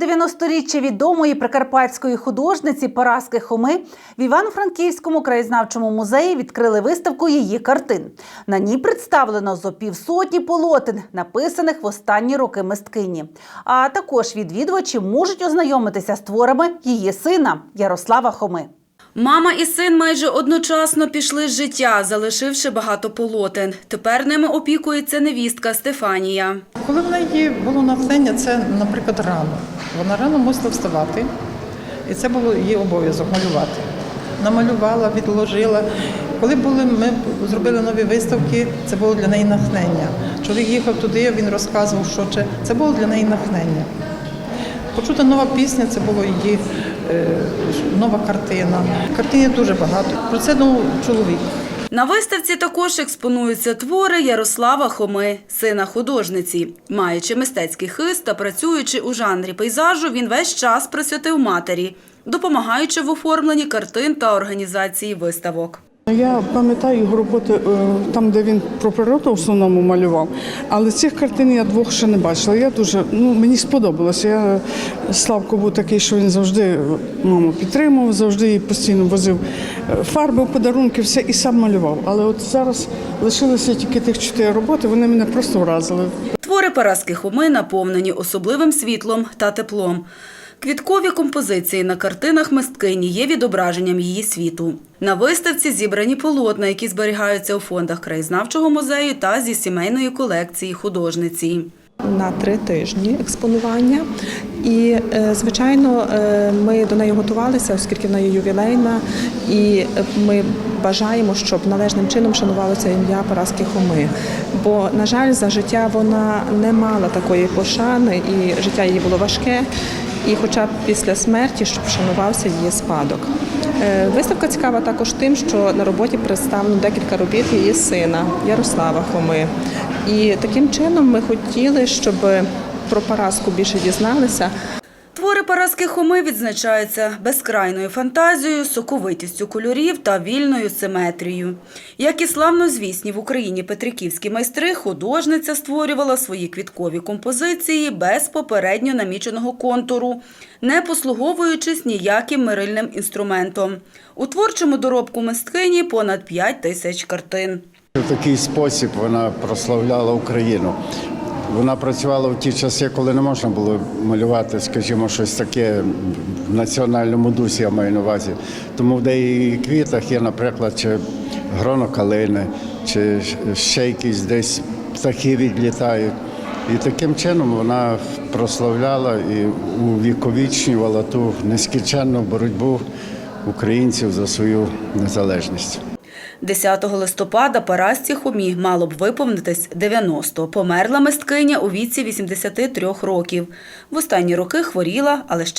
90-річчя відомої прикарпатської художниці Параски Хоми в Івано-Франківському краєзнавчому музеї відкрили виставку її картин. На ній представлено зо півсотні полотен, написаних в останні роки мисткині. А також відвідувачі можуть ознайомитися з творами її сина Ярослава Хоми. Мама і син майже одночасно пішли з життя, залишивши багато полотен. Тепер ними опікується невістка Стефанія. Коли в неї було натхнення, це, наприклад, рано. Вона рано мусила вставати, і це було її обов'язок малювати. Намалювала, відложила. Коли були, ми зробили нові виставки, це було для неї натхнення. Чоловік їхав туди, він розказував, що. Це було для неї натхнення. Почута нова пісня, це було її е, нова картина. Картин дуже багато. Про це думав чоловік. На виставці також експонуються твори Ярослава Хоми, сина художниці. Маючи мистецький хист та працюючи у жанрі пейзажу, він весь час присвятив матері, допомагаючи в оформленні картин та організації виставок. Я пам'ятаю його роботи е, там, де він про природу в основному малював, але цих картин я двох ще не бачила. Я дуже ну мені сподобалося. Я Славко був такий, що він завжди маму підтримував, завжди їй постійно возив е, фарби, подарунки, все і сам малював. Але от зараз лишилося тільки тих чотири роботи. Вони мене просто вразили. Твори Параски Хоми наповнені особливим світлом та теплом. Квіткові композиції на картинах мисткині є відображенням її світу. На виставці зібрані полотна, які зберігаються у фондах краєзнавчого музею та зі сімейної колекції художниці. на три тижні експонування. І, е, звичайно, е, ми до неї готувалися, оскільки вона є ювілейна, і е, ми бажаємо, щоб належним чином шанувалося ім'я Параски Хоми. Бо, на жаль, за життя вона не мала такої пошани, і життя її було важке. І хоча б після смерті, щоб вшанувався її спадок. Е, Виставка цікава також тим, що на роботі представлено декілька робіт її сина Ярослава Хоми. І таким чином ми хотіли, щоб про Параску більше дізналися. Твори Параски Хоми відзначаються безкрайною фантазією, соковитістю кольорів та вільною симетрією. Як і славнозвісні в Україні петриківські майстри, художниця створювала свої квіткові композиції без попередньо наміченого контуру, не послуговуючись ніяким мирильним інструментом. У творчому доробку мисткині понад 5 тисяч картин. В такий спосіб вона прославляла Україну. Вона працювала в ті часи, коли не можна було малювати, скажімо, щось таке в національному дусі, я маю на увазі. Тому в деяких квітах є, наприклад, чи гроно калини, чи ще якісь десь птахи відлітають. І таким чином вона прославляла і увіковічнювала ту нескінченну боротьбу українців за свою незалежність. 10 листопада Парасці Хомі мало б виповнитись 90. Померла мисткиня у віці 83 років. В останні роки хворіла, але ще